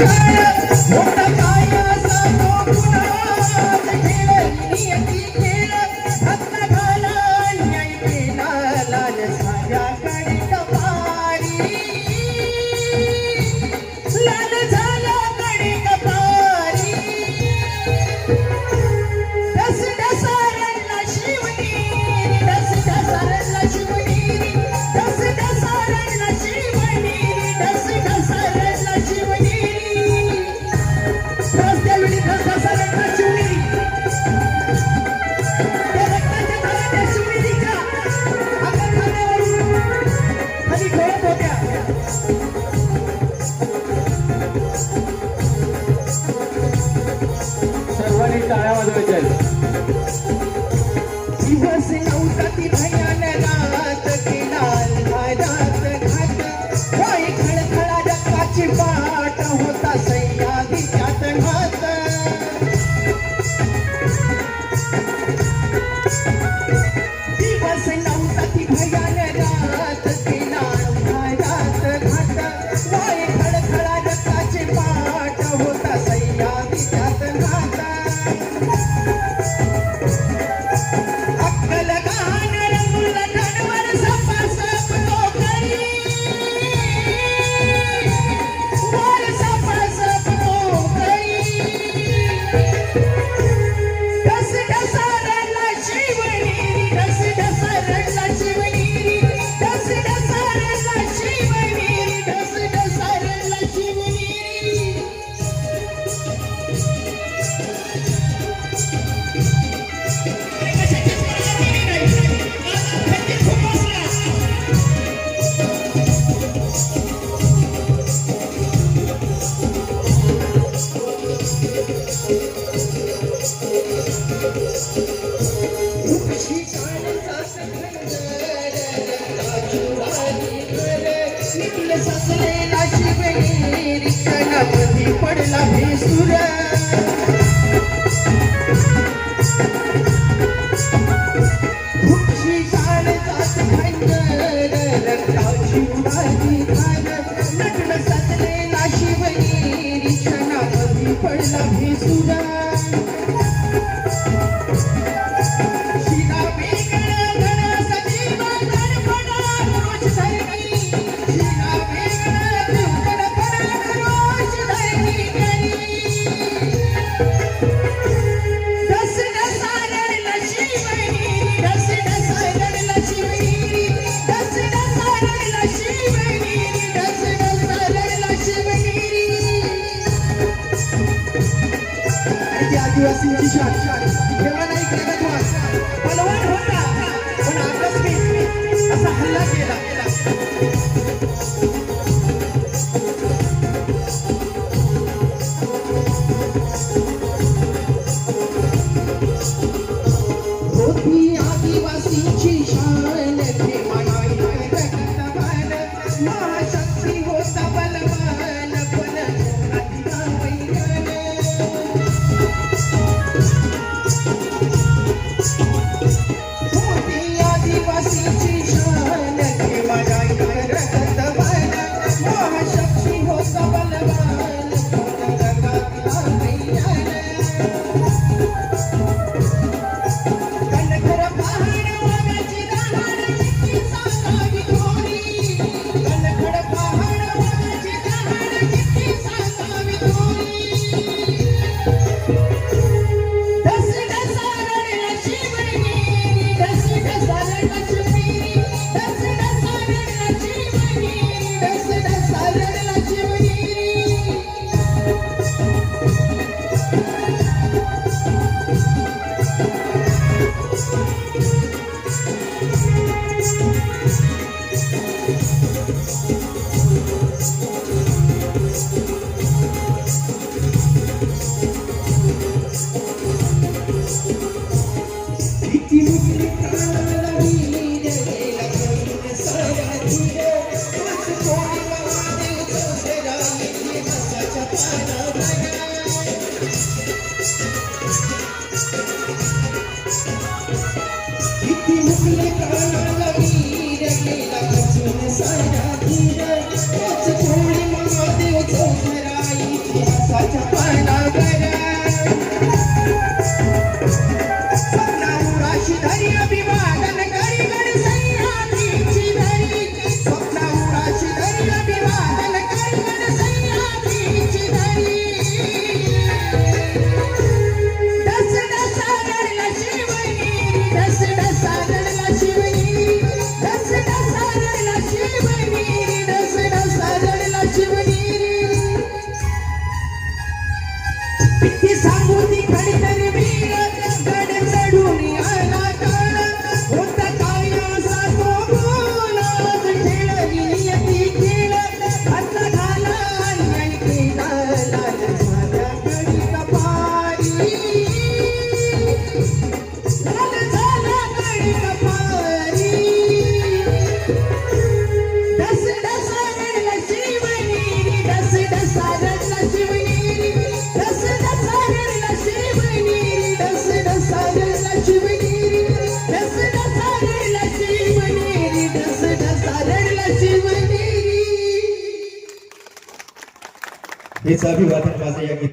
Вот такая टाळ्या वाजवायच्या आहेत. दिवस नव्हता ती भयान रात केला घात असा हल्ला केला आदिवासीची Música हेच अभिवादन माझं या गीता